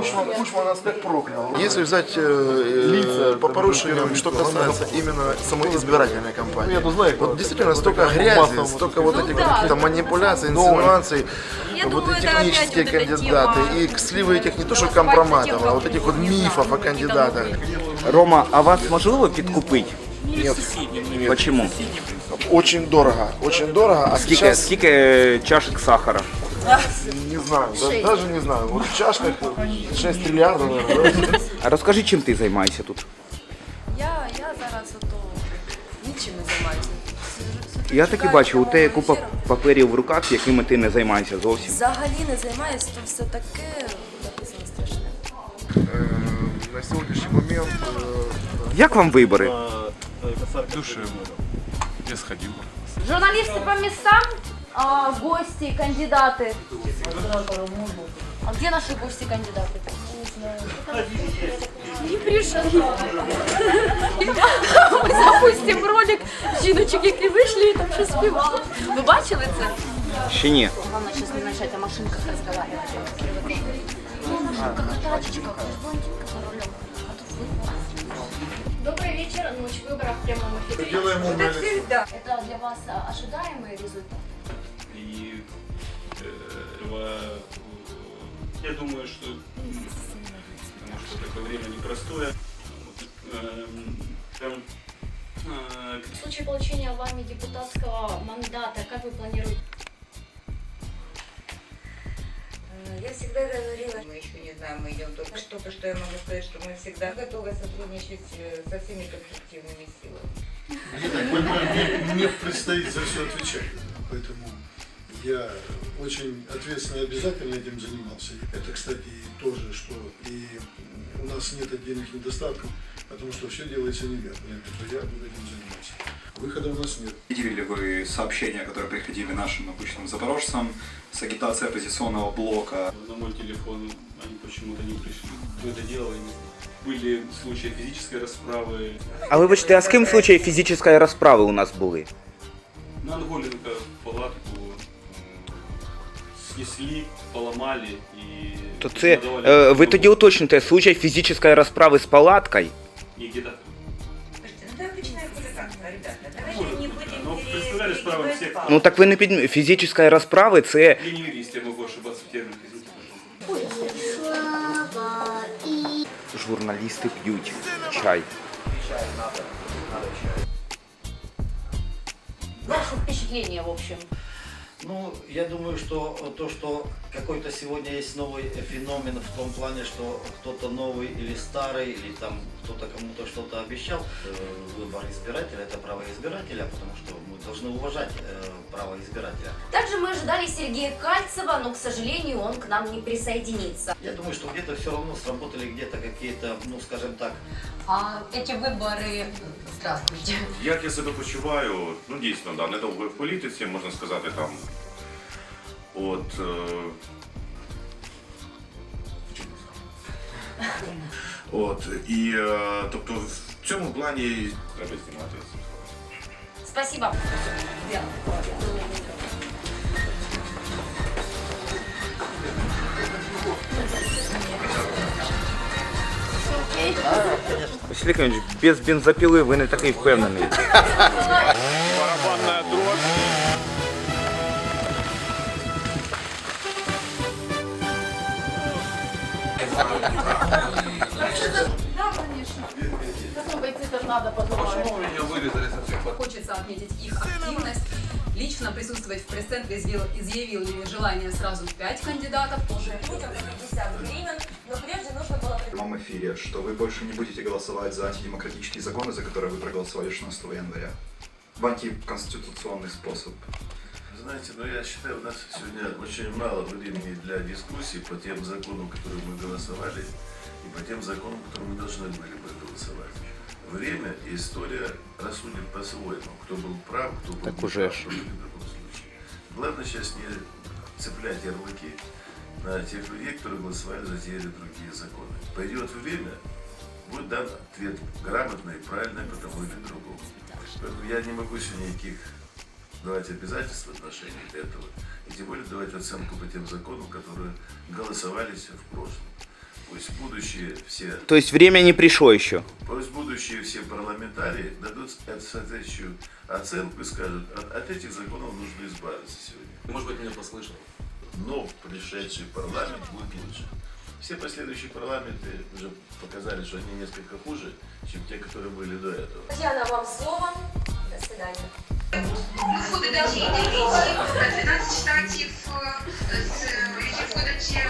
Кучма, Кучма нас как проклял. Если взять э, по поручениям, что касается именно самой избирательной кампании, Я-то знаю, вот как- действительно вот столько такая грязи, массовая столько вот Ну этих да. каких-то манипуляций, инсинуаций, Я вот думаю, и это опять технические вот эта кандидаты, тема, и сливы этих не то что голосовать за компроматов, тех, а вот кого этих вот не знаю, мифов о какие-то кандидатах. новые. Рома, а вас можливо підкупити? Нет, нет. Почему? Очень дорого, очень дорого. А Скільки, сейчас скільки е, чашек сахара? не знаю, да- даже не знаю. Вот в чашках 6 триллиардов, наверное. А розкажи, чим ти займаєшся тут? Я, я зараз ото нічим не займаюся. Сиджу- Я сиджу, таки чекаю бачу, у прямого тебе купа ефіру. паперів в руках, якими ти не займаєшся зовсім. Взагалі не займаюся, то все таке написано страшне. Э, На сегодняшний момент э, Як вам вибори? Душевно. Я сходил. Журналисты по местам, а, гости, кандидаты. А где наши гости, кандидаты? Не пришли. Ми запустимо ролик жіночок, які вийшли і там щось співали. Ви бачили це? Ще ні. Главное сейчас не начать о машинках разговаривать. Машинка, как тачечка, как блондинка за рулем. А тут вы. Добрый вечер, ночь выборов в прямом эфире. делаем Это для вас а, ожидаемый результат? И э, э, я думаю, что потому что такое время непростое. Эм, э, В случае получения вами депутатского мандата, как вы планируете? Э, Я всегда говорила, мы еще не знаем, мы идем только что-то, что я могу сказать, что мы всегда готовы сотрудничать со всеми конструктивными силами. Я так понимаю, мне, мне предстоит за все отвечать. Поэтому я очень ответственно и обязательно этим занимался. Это, кстати, и тоже, что и у нас нет отдельных недостатков, потому что все делается неверно. Это я буду этим заниматься. Выхода у нас нет. Видели ли вы сообщения, которые приходили нашим обычным запорожцам с агитацией оппозиционного блока? на мой телефон они почему-то не пришли. Кто это делал? они- Были случаи физической расправы. А вибачте, а з ким в случаї фізичної розправи у нас були? На Анголенко палатку м, снесли, поломали и То це надавали е, ви по- тоді уточните случай фізичної розправи з палаткою? И где-то Слушайте, ну это обычное хулиганство, ребята. Давайте Может не быть, будем да. Но пере- представляли справа перегибать всех. палку. Ну так ви не під фізичної розправи це Я не юрист, я могу ошибаться в терминах, извините, пожалуйста. журналісти п'ють чай. Ваше впечатление, в общем. Ну, я думаю, что то, что какой-то сегодня есть новый феномен в том плане, что кто-то новый или старый, или там кто-то кому-то что-то обещал, э, выбор избирателя это право избирателя, потому что мы должны уважать э, право избирателя. Также мы ожидали Сергея Кальцева, но, к сожалению, он к нам не присоединится. Я думаю, что где-то все равно сработали где-то какие-то, ну, скажем так, А эти вибори, здравствуйте. Як я себе почуваю? Ну дійсно, да, недовго в політиці, можна сказати, там. От. Е... От. І е, тобто в цьому плані треба знімати. Спасибо. Василь Іванович, без бензопіли ви не такий впевнений. Да, конечно. Потом бойцы тоже надо подумать. Хочется отметить их активность. Лично присутствовать в пресс-центре изъявил, изъявил желание сразу пять кандидатов. Уже людям по 50 гривен, но прежде нужно было В прямом эфире, что вы больше не будете голосовать за антидемократические законы, за которые вы проголосовали 16 января. В антиконституционный способ. Знаете, ну я считаю, у нас сегодня очень мало времени для дискуссий по тем законам, которые мы голосовали, и по тем законам, которые мы должны были бы голосовать. Время и история рассудят по-своему, кто был прав, кто был Так уже прав в другом случае. Главное сейчас не цеплять ярлыки на тех людей, которые голосовали за те или другие законы. Пойдет время, будет дан ответ грамотный, правильный по тому или другому. Поэтому я не могу сегодня никаких давать обязательств в отношении этого, и тем более давать оценку по тем законам, которые голосовались в прошлом. Пусть будущие все, То есть время не пришло еще. пусть будущие все парламентарии дадут соответствующую оценку и скажут, от, от этих законов нужно избавиться сегодня. Может быть, меня послышал. Но пришедший парламент будет лучше. Все последующие парламенты уже показали, что они несколько хуже, чем те, которые были до этого. Татьяна, вам слово. До свидания. Выдачі дивізій, 12 штатів з видачі